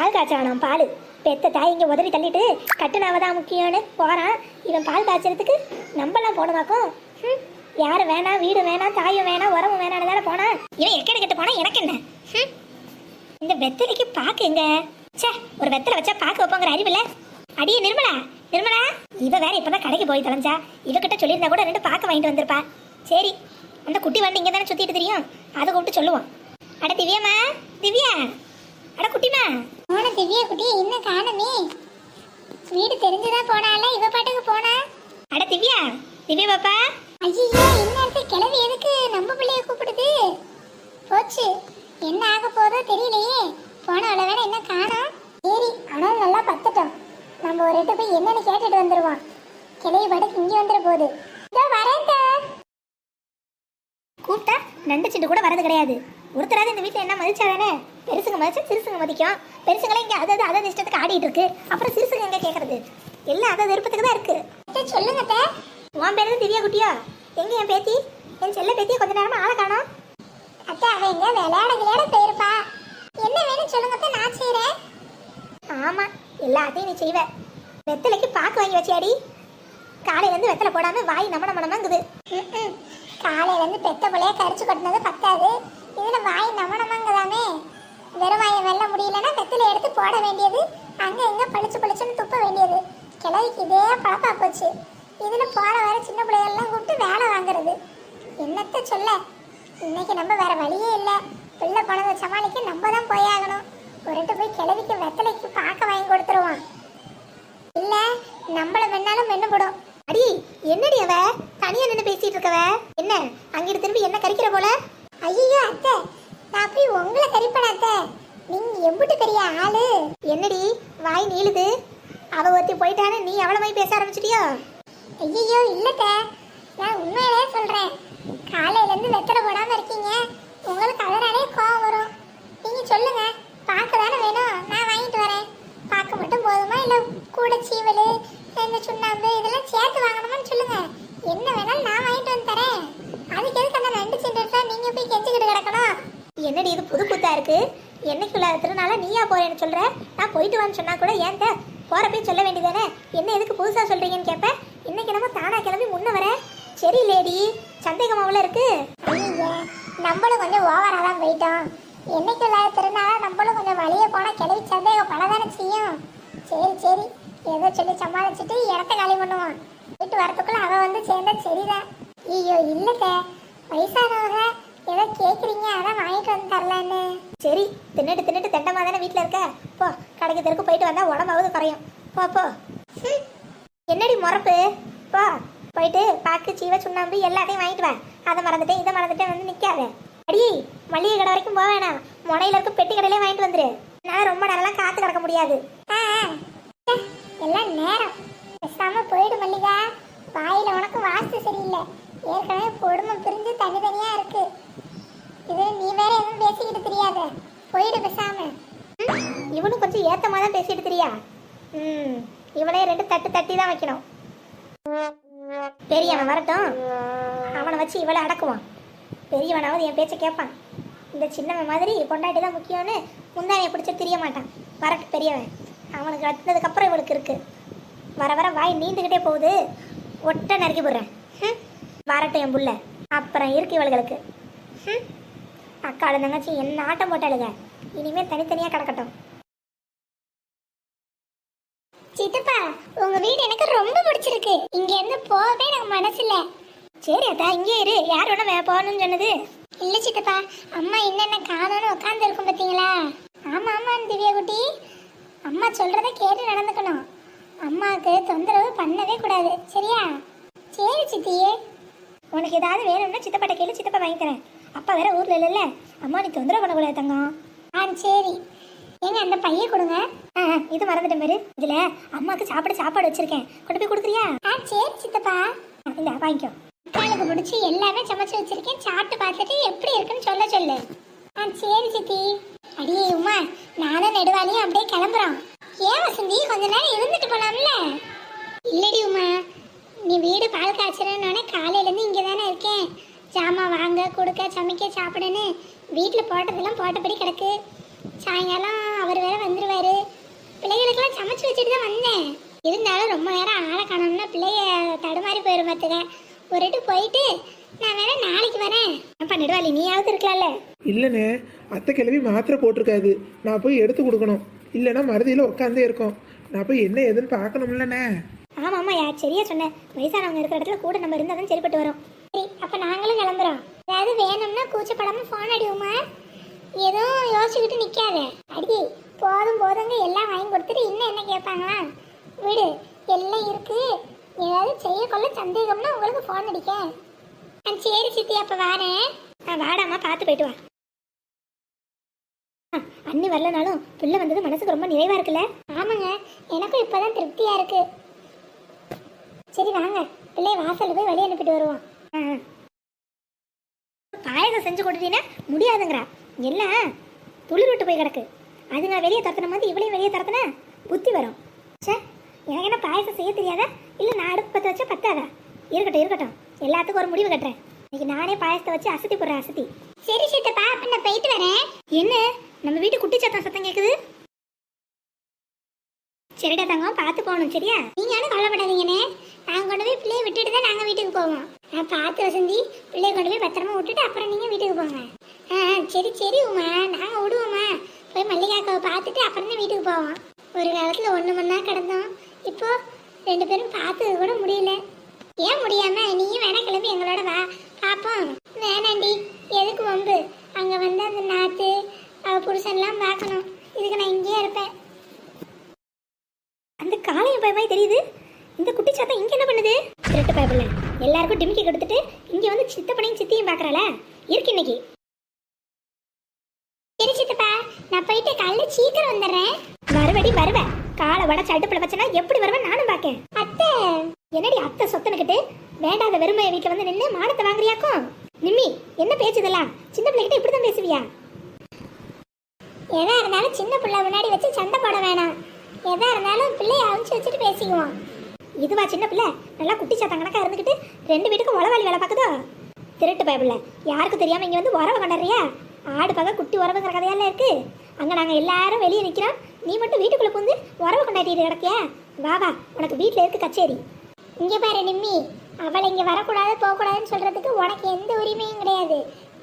பால் காய்ச்சானோம் பால். பெத்த தாய் இங்கே உதறி தள்ளிட்டு கட்டுனாவ தான் முக்கியம்னு போகிறான் இவன் பால் காய்ச்சறதுக்கு நம்மலாம் போனதாக்கும். ம் யாரும் வேணாம் வீடு வேணாம் தாயும் வேணாம் உறவும் வேணாம்னு தானே போனான் இவன் எக்கடி கட்டு போனால் எனக்கு என்ன? ம் இந்த வெத்தலைக்கு பாக்கு எங்க? ச்சே ஒரு வெத்தலை வச்சா பாக்கு வைப்பாங்கிற அறிவில்ல? அடியே நிர்மலா நிர்மலா. இவ வேற இப்பதான் கடைக்கு போய் தொலைஞ்சா. இவகிட்ட சொல்லியிருந்தா கூட ரெண்டு பார்க்க வாங்கிட்டு வந்திருப்பா. சரி அந்த குட்டி வண்டி இங்கே தானே சுத்திட்டு தெரியும். அதை கூப்பிட்டு சொல்லுவோம். அட திவ்யாம்மா திவ்யா. அட குட்டிமா. போன திவ்யா குட்டி இன்னும் காணுமே? வீடு தெரிஞ்சுதான் போனால இவ பாட்டுக்கு போனா? அட திவ்யா திவ்யா பாப்பா. ஐயோ இந்நேரத்து கிளவி எதுக்கு நம்ம பிள்ளைய கூப்பிடுது? போச்சு. என்ன ஆக போதோ தெரியலையே. போனவள வேற என்ன காணோம்? சரி ஆனால் நல்லா பத்துட்டோம். நம்ம ஒரு எட்டு போய் என்னன்னு கேட்டுட்டு வந்துருவோம். கிளவி பாட்டுக்கு இங்கே வந்துட போகுது. இதோ வரேன். கூப்பிட்டா நண்டு சிண்டு கூட வரது கிடையாது. ஒருத்தராவது இந்த வீட்டில் என்ன மதிச்சாதானே? பெருசுங்க மதிச்சா சிறுசுங்க மதிக்கும். பெருசுங்களே இங்கே அதாவது அதாவது இஷ்டத்துக்கு ஆடிட்டு இருக்கு. அப்புறம் சிறுசுங்க எங்க கேட்கறது எல்லாம் அதை விருப்பத்துக்கு தான் இருக்கு. சொல்லுங்க அத்தை. உன் பேரு தான் திவ்யா குட்டியா? எங்க என் பேத்தி? என் செல்ல பேத்தியை கொஞ்ச நேரமா ஆளை காணோம். அத்தை அவ எங்க? விளையாட விளையாட போயிருப்பா. என்ன வேணும் சொல்லுங்க நான் செய்யறேன் ஆமா எல்லாத்தையும் நீ செய்வ. வெத்தலைக்கு பாக்கு வாங்கி வச்சியாடி. காலையிலேருந்து வெத்தலை போடாம வாய் நம்ம நம்ம நம்மங்குது ம்ம். காலையில இருந்து பெத்த பிள்ளைய கரிச்சு கொட்டினது பத்தாது. இதுல வாய் நமனமங்கதாமே. வெறும் வாயை வெல்ல முடியலன்னா வெத்தில எடுத்து போட வேண்டியது அங்க எங்க பளிச்சு பளிச்சுன்னு துப்ப வேண்டியது. கிழவிக்கு இதே பழப்பா போச்சு. இதுல போற வர சின்ன பிள்ளைகள்லாம் கூப்பிட்டு வேலை வாங்குறது. என்னத்த சொல்ல? இன்னைக்கு நம்ம வேற வழியே இல்லை. பிள்ளை போனதை சமாளிக்க நம்ம தான் போயாகணும் ஒருட்டு போய் கிழவிக்கு வெத்தலைக்கு பார்க்க வாங்கி கொடுத்துருவான். இல்ல நம்மள வேணாலும் மென்னுபடும் அடி என்னடி அவ? தனியா நின்று பேசிட்டு இருக்கவ? என்ன? அங்கிட்டு திரும்பி என்ன கறிக்கிற போல? ஐயோ அத்தை நான் போய் உங்களை கறிப்பேன் அத்தை. நீங்க எம்பிட்டு பெரிய ஆளு. என்னடி வாய் நீளுது? அவ ஒருத்தி போயிட்டானு நீ அவள போய் பேச ஆரம்பிச்சிட்டியோ? ஐயோ இல்லத்த நான் உண்மையிலே சொல்றேன். காலையில இருந்து வெத்தலை போட இருக்கீங்க உங்களுக்கு அதனாலே கோவம் வரும் நீங்க சொல்லுங்க பாக்கு தானே வேணும் நான் வாங்கிட்டு வரேன் பாக்கு மட்டும் போதுமா இல்ல கூட சீவல் இந்த சுண்ணாம்பு இதெல்லாம் சேர்த்து வாங்கணுமான்னு சொல்லுங்க என்ன வேணாலும் நான் வாங்கிட்டு வந்து தரேன் அதுக்கு எதுக்கு அந்த நண்டு சென்று நீங்க போய் கெஞ்சிக்கிட்டு கிடக்கணும் என்னடி இது புது புத்தா இருக்கு அதனால நீயா போறேன்னு சொல்ற? நான் போயிட்டு வான்னு சொன்னா கூட ஏன் போறப்பே சொல்ல வேண்டியதானே? என்ன எதுக்கு புதுசா சொல்றீங்கன்னு கேட்பேன் இன்னைக்கு நம்ம தானா கிளம்பி முன்ன வர. சரி லேடி. சந்தேகமாவில் இருக்கு. நம்மளும் கொஞ்சம் ஓவராக தான் போயிட்டோம். என்னைக்கு இல்லாத திருநாளா நம்மளும் கொஞ்சம் வழியே போனால் கிளவி சந்தேகப்படதானே செய்யும்? சரி சரி. ஏதோ சொல்லி சமாளிச்சுட்டு இடத்த காலி பண்ணுவான் போயிட்டு வரத்துக்குள்ள அவன் வந்து சேர்ந்தா சரிதான். ஐயோ இல்லத்த வயசானவங்க ஏதோ கேக்குறீங்க அதான் வாங்கிட்டு வந்து தரலான்னு. சரி தின்னுட்டு தின்னுட்டு தெண்டமா தானே வீட்டில் இருக்க? போ கடைக்கு தெருக்கு போயிட்டு வந்தா உடம்பாவது குறையும். போ போ. என்னடி முறப்பு? போ போயிட்டு பாக்கு சீவ சுண்ணாம்பு எல்லாத்தையும் வாங்கிட்டு வா. அதை மறந்துட்டேன் இதை மறந்துட்டேன் வந்து நிற்காத அடி மளிகை கடை வரைக்கும் போக வேணாம். முனையில இருக்க பெட்டி கடையிலே வாங்கிட்டு வந்துரு. நான் ரொம்ப நேரம்லாம் காத்து கிடக்க முடியாது. எல்லாம் நேரம். பேசாம போயிடு மல்லிகா. வாயில உனக்கு வாஸ்து சரியில்லை. ஏற்கனவே குடும்பம் பிரிஞ்சு தனித்தனியா இருக்கு. இது நீ வேற எதுவும் பேசிக்கிட்டு தெரியாத. போயிடு பேசாம. இவனும் கொஞ்சம் ஏத்தமா தான் பேசிட்டு தெரியா? ம் இவனே ரெண்டு தட்டு தட்டி தான் வைக்கணும். பெரியவன் வரட்டும். அவனை வச்சு இவளை அடக்குவான். பெரியவனாவது என் பேச்சை கேட்பான். இந்த சின்னவன் மாதிரி பொண்டாட்டி தான் முக்கியம்னு முந்தானையை பிடிச்ச தெரிய மாட்டான். வரட்டும் பெரியவன். அவனுக்கு அடுத்ததுக்கப்புறம் இவளுக்கு இருக்கு. வர வர வாய் நீந்துக்கிட்டே போகுது. ஒட்ட நறுக்கி போடுறேன். ம், வரட்டும் என் புள்ள. அப்புறம் இருக்கு இவளுகளுக்கு. ம் அக்காள தங்கச்சி என்ன ஆட்டம் போட்டாளுங்க? இனிமே தனித்தனியா கிடக்கட்டும். சித்தப்பா உங்க வீடு எனக்கு ரொம்ப பிடிச்சிருக்கு. இங்க இருந்து போகவே எனக்கு மனசில்ல. சரி அதா இங்கே இரு. யார் வேணா வே- போகணும்னு சொன்னது. இல்ல சித்தப்பா அம்மா என்னென்ன காணோன்னு உட்கார்ந்து இருக்கும் பாத்தீங்களா ஆமா ஆமா திவ்யா குட்டி அம்மா சொல்றத கேட்டு நடந்துக்கணும். அம்மாவுக்கு தொந்தரவு பண்ணவே கூடாது. சரியா? சரி சித்தியே. உனக்கு ஏதாவது வேணும்னா சித்தப்பாட்ட கேளு சித்தப்பா வாங்கிக்கிறேன் அப்பா வேற ஊர்ல இல்லைல்ல. அம்மா நீ தொந்தரவு பண்ணக்கூடாது தங்கம். ஆ சரி. ஏங்க அந்த பைய கொடுங்க. ஆ இது மறந்துட்டேன் பாரு. இதுல அம்மாவுக்கு சாப்பிட சாப்பாடு வச்சிருக்கேன். கொண்டு போய் கொடுக்குறியா? ஆ சரி சித்தப்பா. ஆ, இந்த வாங்கிக்கோ. அக்காளுக்கு பிடிச்சி எல்லாமே சமைச்சு வச்சிருக்கேன். சாப்பிட்டு பார்த்துட்டு எப்படி இருக்குன்னு சொல்ல சொல்லு. ஆ சரி சித்தி. அடியே உமா நானும் நெடுவாளியும் அப்படியே கிளம்புறோம். ஏன் வசந்தி கொஞ்ச நேரம் இருந்துட்டு போலாம்ல? இல்லடி உமா. நீ வீடு பால் காய்ச்சறனோடனே காலையிலேருந்து இங்கே தானே இருக்கேன். ஜாமான் வாங்க கொடுக்க சமைக்க சாப்பிடுன்னு வீட்டில் போட்டதெல்லாம் போட்டபடி கிடக்கு. சாயங்காலம் அவர் வேற வந்துருவாரு. பிள்ளைகளுக்கெல்லாம் சமைச்சு வச்சுட்டு தான் வந்தேன். இருந்தாலும் ரொம்ப நேரம் ஆளை காணோம்னா பிள்ளைய தடுமாறி போயிடும் பார்த்துக்க ஒருட்டு போயிட்டு நான் வேற நாளைக்கு வரேன். அப்பா நெடுவாளி நீயாவது இருக்கலாம்ல. இல்லைண்ணே அத்தை கிளவி மாத்திரை போட்டிருக்காது. நான் போய் எடுத்து கொடுக்கணும். இல்லைன்னா மருதியில் உட்காந்தே இருக்கோம். நான் போய் என்ன ஏதுன்னு பார்க்கணும்லண்ணே ஆமா ஆமா யார் சரியா சொன்னேன் வயசானவங்க இருக்கிற இடத்துல கூட நம்ம இருந்தால் தான் சரிப்பட்டு வரும். சரி அப்ப நாங்களும் கிளம்புறோம். ஏதாவது வேணும்னா கூச்சப்படாம போன் அடிவுமா எதுவும் யோசிச்சுக்கிட்டு நிக்காத. அடி போதும் போதுங்க எல்லாம் வாங்கி கொடுத்துட்டு இன்னும் என்ன கேட்பாங்களா? விடு எல்லாம் இருக்கு. ஏதாவது செய்ய கொள்ள சந்தேகம்னா உங்களுக்கு போன் அடிக்க. ஆ, சரி சித்தி அப்ப வாரேன். நான் வாடாமா பார்த்து போயிட்டு வா. ஆ, அண்ணி வரலனாலும் பிள்ளை வந்தது மனசுக்கு ரொம்ப நிறைவா இருக்குல்ல? ஆமாங்க எனக்கும் இப்பதான் திருப்தியா இருக்கு. சரி வாங்க. பிள்ளைய வாசலில் போய் வழி அனுப்பிட்டு வருவோம். பாயகம் செஞ்சு கொடுத்தீங்கன்னா முடியாதுங்கிறா. எல்லாம் துளிர் விட்டு போய் கிடக்கு. அதுங்க வெளியே தரத்தின மாதிரி இவளையும் வெளியே தரத்தினா புத்தி வரும். ச்சே எனக்கு என்ன பாயசம் செய்ய தெரியாதா? இல்லை நான் அடுப்பு பற்ற வச்சா பத்தாதா? இருக்கட்டும் இருக்கட்டும். எல்லாத்துக்கும் ஒரு முடிவு கட்டுறேன். இன்னைக்கு நானே பாயசத்தை வச்சு அசத்தி போடுறேன் அசத்தி. சரி சித்தப்பா அப்ப நான் போயிட்டு வரேன். என்ன? நம்ம வீட்டு குட்டி சத்தம் சத்தம் கேட்குது சரிடா தங்கம் பார்த்து போகணும் சரியா? நீங்க யாரும் கவலைப்படாதீங்கண்ணே. நாங்கள் கொண்டு போய் பிள்ளையை விட்டுட்டு தான் நாங்கள் வீட்டுக்கு போவோம். நான் பார்த்து வசந்தி பிள்ளைய கொண்டு போய் பத்திரமா விட்டுட்டு அப்புறம் நீங்கள் வீட்டுக்கு போங்க. ஆ சரி சரி உமா நாங்கள் விடுவோம்மா. போய் மல்லிகாக்காவை பார்த்துட்டு அப்புறம் தான் வீட்டுக்கு போவோம். ஒரு காலத்தில் ஒன்று மணி நேரம் கிடந்தோம். இப்போ ரெண்டு பேரும் பார்த்தது கூட முடியல. ஏன் முடியாம? நீயும் வேணா கிளம்பி எங்களோட வா. பார்ப்போம் வேணாண்டி எதுக்கு வம்பு? அங்கே வந்து அந்த நாற்று அவ புருஷன்லாம் பார்க்கணும். இதுக்கு நான் இங்கேயே இருப்பேன். அந்த காளையம் பயமாய் தெரியுது? இந்த குட்டி சாத்தா இங்க என்ன பண்ணுது? திருட்டு பயப்படல எல்லாருக்கும் டிமிக்கி கொடுத்துட்டு இங்க வந்து சித்தப்பனையும் சித்தியும் பாக்குறாள. இருக்கு இன்னைக்கு. சரி சித்தப்பா நான் போயிட்டு காலைல சீக்கிரம் வந்துடுறேன். வருவடி வருவ. காலை வடச்சு அடுப்புல வச்சனா எப்படி வருவேன் நானும் பாக்கேன். அத்தை என்னடி அத்தை சொத்தனுக்கிட்டு வேண்டாத வெறுமைய வீட்டுல வந்து நின்று மானத்தை வாங்குறியாக்கும்? நிம்மி என்ன பேச்சு இதெல்லாம்? சின்ன பிள்ளைகிட்ட இப்படிதான் பேசுவியா? எதா இருந்தாலும் சின்ன பிள்ளை முன்னாடி வச்சு சண்டை போட வேணாம். எதா இருந்தாலும் பிள்ளைய அழிச்சு வச்சுட்டு பேசிக்குவோம். இதுவா சின்ன பிள்ளை? நல்லா குட்டி சாத்தம் கணக்காக இருந்துக்கிட்டு ரெண்டு வீட்டுக்கும் உளவாளி வேலை பார்க்குதோ? திருட்டு பயப்பில்ல யாருக்கும் தெரியாமல் இங்கே வந்து உறவு கொண்டாடுறியா? ஆடு பகை குட்டி உறவுங்கிற கதையெல்லாம் இருக்கு. அங்கே நாங்கள் எல்லாரும் வெளியே நிற்கிறோம் நீ மட்டும் வீட்டுக்குள்ளே புந்து உறவு கொண்டாடிட்டு கிடக்கியா வா வா. உனக்கு வீட்டில் இருக்கு கச்சேரி. இங்கே பாரு நிம்மி. அவளை இங்கே வரக்கூடாது போகக்கூடாதுன்னு சொல்கிறதுக்கு உனக்கு எந்த உரிமையும் கிடையாது.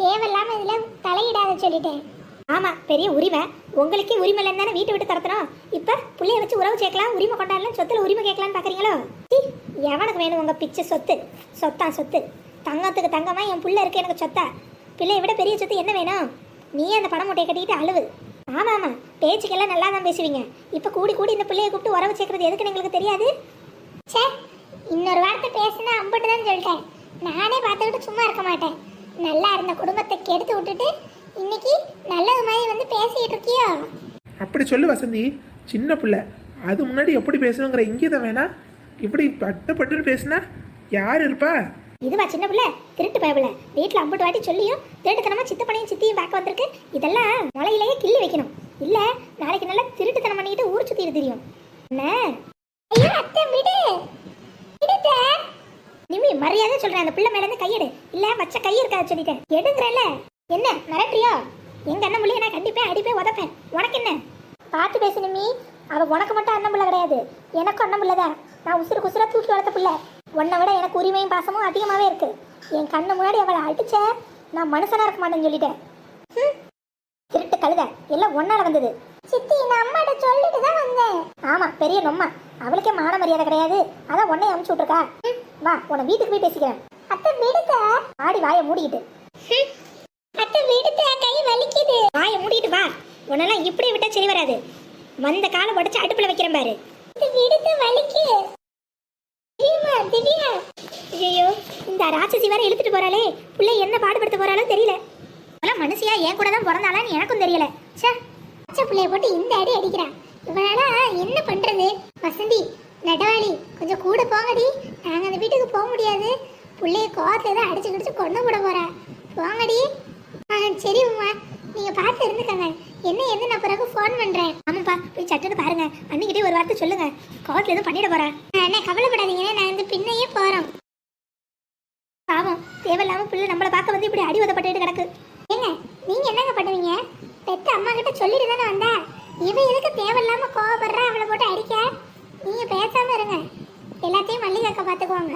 தேவையில்லாமல் இதில் தலையிடாத சொல்லிட்டேன். ஆமாம் பெரிய உரிமை. உங்களுக்கே உரிமை இல்லைன்னு தானே வீட்டை விட்டு தரத்துறோம்? இப்போ பிள்ளைய வச்சு உறவு சேர்க்கலாம் உரிமை கொண்டாடலாம் சொத்தில் உரிமை கேட்கலான்னு பார்க்குறீங்களோ சீ, எவனுக்கு வேணும் உங்கள் பிச்சை சொத்து? சொத்தா சொத்து? தங்கத்துக்கு தங்கமாக என் பிள்ளை இருக்கு எனக்கு சொத்தா? பிள்ளைய விட பெரிய சொத்து என்ன வேணும்? நீ அந்த பணம் மூட்டையை கட்டிக்கிட்டு அழுவு. ஆமாம் ஆமாம் பேச்சுக்கெல்லாம் நல்லா தான் பேசுவீங்க. இப்போ கூடி கூடி இந்த பிள்ளைய கூப்பிட்டு உறவு சேர்க்கறது எதுக்குன்னு எங்களுக்கு தெரியாது? ச்சே இன்னொரு வார்த்தை பேசினா அம்பட்டு தான் சொல்லிட்டேன். நானே பார்த்துக்கிட்டு சும்மா இருக்க மாட்டேன். நல்லா இருந்த குடும்பத்தை கெடுத்து விட்டுட்டு இன்னைக்கு நல்லது மாதிரி வந்து பேசிட்டு இருக்கியோ? அப்படி சொல்லு வசந்தி சின்ன பிள்ளை. அது முன்னாடி எப்படி பேசணுங்கிற இங்கேதான் வேணா. இப்படி பட்டு பட்டுன்னு பேசுனா யார் இருப்பா? இதுவா சின்ன பிள்ளை? திருட்டு பயபிள்ள வீட்டில் அம்பட்டு வாட்டி சொல்லியும் திருட்டுத்தனமா சித்தப்பனையும் சித்தியும் பார்க்க வந்திருக்கு. இதெல்லாம் முளையிலேயே கிள்ளி வைக்கணும். இல்ல நாளைக்கு நல்லா திருட்டுத்தனம் பண்ணிட்டு ஊர் சுத்திட்டு தெரியும். என்ன ஐயோ அத்தை விடு. விடுத்த. நிம்மி மரியாதை சொல்றேன். அந்த பிள்ளை மேல இருந்து கையெடு. இல்ல வச்ச கை இருக்காது சொல்லிட்டேன். எடுங்கிறல்ல என்ன மிரட்டுறியா? எங்க அண்ணன் புள்ளைய நான் கண்டிப்பா அடிப்பே உதப்பேன். உனக்கு என்ன? பார்த்து பேசணுமி அவள் அவ உனக்கு மட்டும் அண்ணன் பிள்ளை கிடையாது. எனக்கும் அண்ணன் பிள்ளை தான் நான் உசுறு குசுரா தூக்கி வளர்த்த பிள்ளை. உன்னை விட எனக்கு உரிமையும் பாசமும் அதிகமாகவே இருக்கு. என் கண்ணு முன்னாடி அவளை அடிச்ச நான் மனுஷனா இருக்க மாட்டேன்னு சொல்லிட்டேன். திருட்டு கழுத. எல்லாம் ஒன்னால வந்தது. சித்தி நான் அம்மாட்ட சொல்லிட்டு தான் வந்தேன். ஆமா பெரிய நொம்மா. அவளுக்கே மான மரியாதை கிடையாது. அதான் உன்னை அமுச்சு விட்டுருக்கா. வா உன வீட்டுக்கு போய் பேசிக்கிறேன். அத்தை விடுத்த ஆடி வாயை மூடிக்கிட்டு ஹம். அத்தை விடுத்த கை வலிக்குது. வாயை மூடிட்டு வா. உன்னெல்லாம் இப்படி விட்டா சரி வராது. வந்த காலை உடச்சு அடுப்புல வைக்கிறேன் பாரு. இது வலிக்கு. ஐயோ இந்த ராட்சசி வேற இழுத்துட்டு போறாளே. பிள்ளை என்ன பாடுபடுத்த போறாளோ தெரியல. அதெல்லாம் மனுஷியா என் கூட தான் பிறந்தாளான்னு எனக்கும் தெரியல. ச்சே பச்சை பிள்ளைய போட்டு இந்த அடி அடிக்கிறான் இவனால என்ன பண்றது? வசந்தி நடவாளி கொஞ்சம் கூட போங்கடி. நாங்க அந்த வீட்டுக்கு போக முடியாது. பிள்ளைய கோவத்துல தான் அடிச்சு கிடிச்சு கொண்டு போட போறா. போங்கடி. சரி உமா. நீங்க பார்த்து இருந்துக்கங்க. என்ன எது நான் பிறகு ஃபோன் பண்றேன்? ஆமாப்பா போய் சட்டுன்னு பாருங்க. அண்ணிக்கிட்டே ஒரு வார்த்தை சொல்லுங்க. கோவத்துல எதுவும் பண்ணிட போறேன் அண்ணா கவலைப்படாதீங்க. நான் இந்த பின்னையே போறோம். பாவம் தேவையில்லாம பிள்ளை நம்மளை பார்க்க வந்து இப்படி அடி உதப்பட்டு கிடக்கு. ஏங்க நீங்க என்னங்க பண்ணுவீங்க? பெத்த அம்மா கிட்ட சொல்லிட்டு தானே வந்தா? இவன் எதுக்கு தேவையில்லாம கோவப்படுறா? அவளை போட்டு அடிக்க? நீங்க பேசாம இருங்க. எல்லாத்தையும் மல்லிகாக்கா பாத்துக்குவாங்க